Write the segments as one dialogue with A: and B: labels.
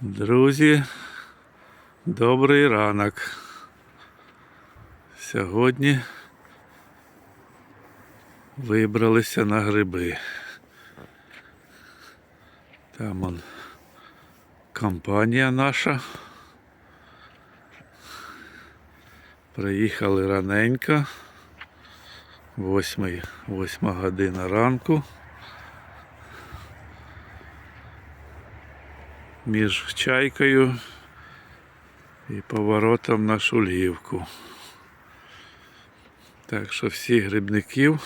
A: Друзі, добрий ранок. Сьогодні вибралися на гриби. Там он компанія наша. Приїхали раненько. Восьмий, восьма година ранку. Між чайкою і поворотом на шулівку. Так що всіх грибників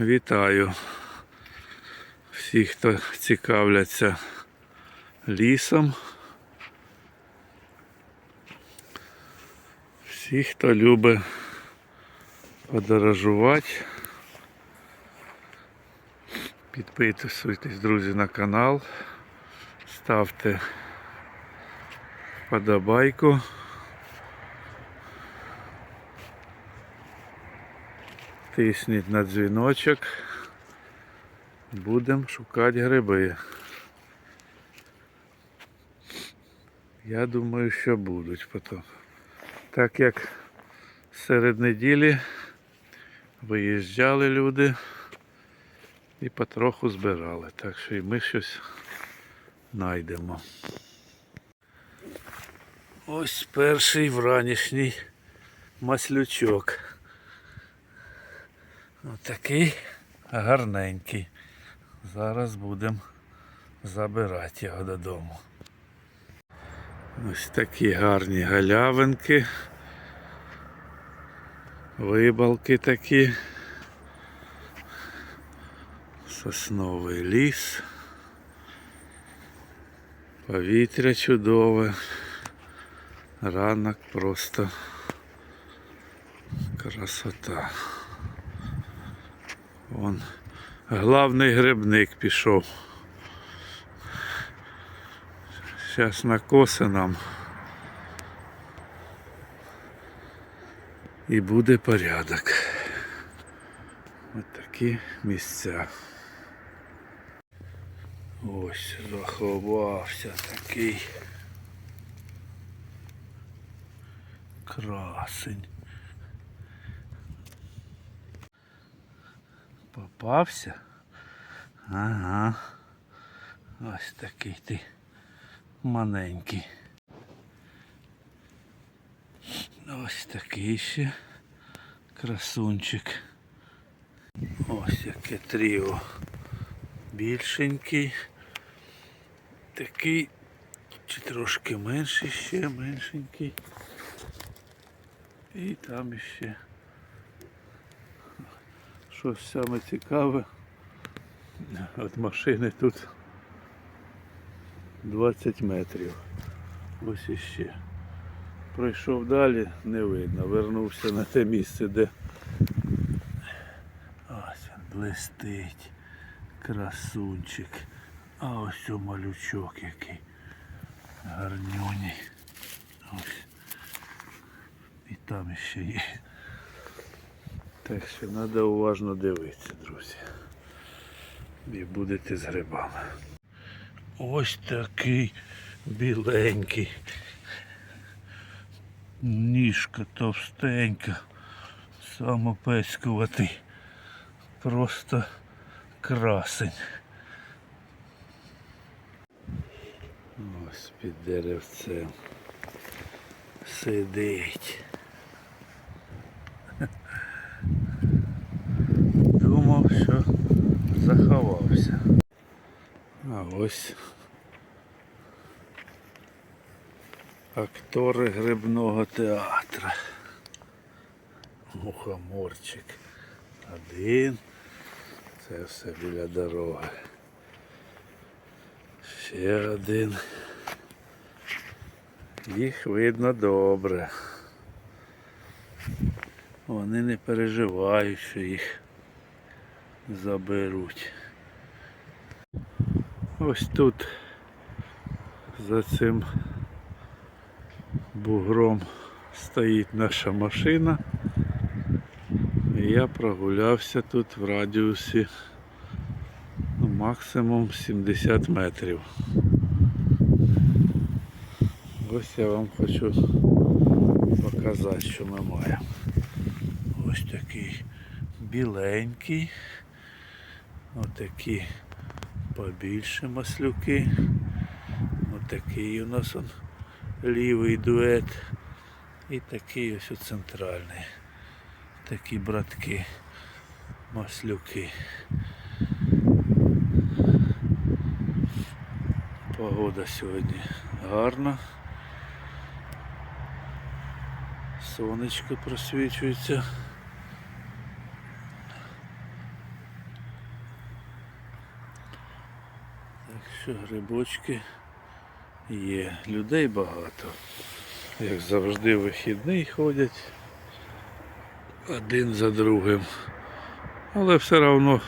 A: вітаю. Всі, хто цікавляться лісом. Всі, хто любить подорожувати. Підписуйтесь, друзі, на канал. Ставте вподобайку. Тисніть на дзвіночок. Будемо шукати гриби. Я думаю, що будуть потім. Так як серед неділі виїжджали люди і потроху збирали. Так що і ми щось знайдемо. Ось перший вранішній маслючок. Отакий гарненький. Зараз будемо забирати його додому. Ось такі гарні галявинки. Вибалки такі. Сосновий ліс. Повітря чудове. Ранок просто красота. Вон главний грибник пішов. Зараз накоси нам. І буде порядок. Ось такі місця. Ось заховався такий красень. Попався? Ага. Ось такий ти маленький. Ось такий ще красунчик. Ось яке тріо більшенький. Такий чи трошки менший ще, меншенький. І там іще. Щось саме цікаве. От машини тут 20 метрів. Ось іще. Пройшов далі, не видно. Вернувся на те місце, де ось він блистить. Красунчик. А ось о малючок який. Гарнюній. Ось. І там ще є. Так що треба уважно дивитися, друзі. І будете з грибами. Ось такий біленький. Ніжка товстенька. Самопецькуватий. Просто красень. Ось під деревцем сидить. Думав, що заховався. А ось актори грибного театру. Мухоморчик. Один. Це все біля дороги. Ще один. Їх видно добре. Вони не переживають, що їх заберуть. Ось тут за цим бугром стоїть наша машина. Я прогулявся тут в радіусі ну, максимум 70 метрів. Ось я вам хочу показати, що ми маємо. Ось такий біленький. Отакі побільше маслюки. Отакий у нас он лівий дует. І такий ось центральний. Такі братки. Маслюки. Погода сьогодні гарна. Сонечко просвічується. Так що грибочки є. Людей багато. Як завжди вихідний ходять один за другим. Але все одно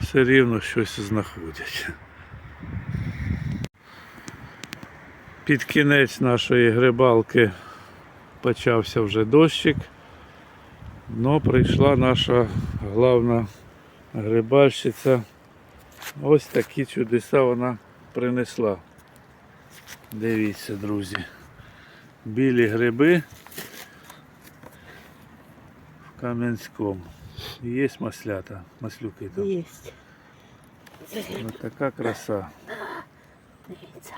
A: все рівно щось знаходять. Під кінець нашої грибалки почався вже дощик. Но прийшла наша головна грибальщиця. Ось такі чудеса вона принесла. Дивіться, друзі. Білі гриби Кам'янському. Є маслята, маслюки там.
B: Есть.
A: Ось така краса.
B: Дивіться.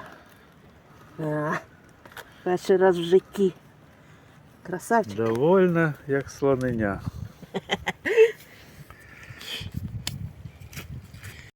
B: А, перший раз в житті. Красавчик.
A: Довольна, як слонення.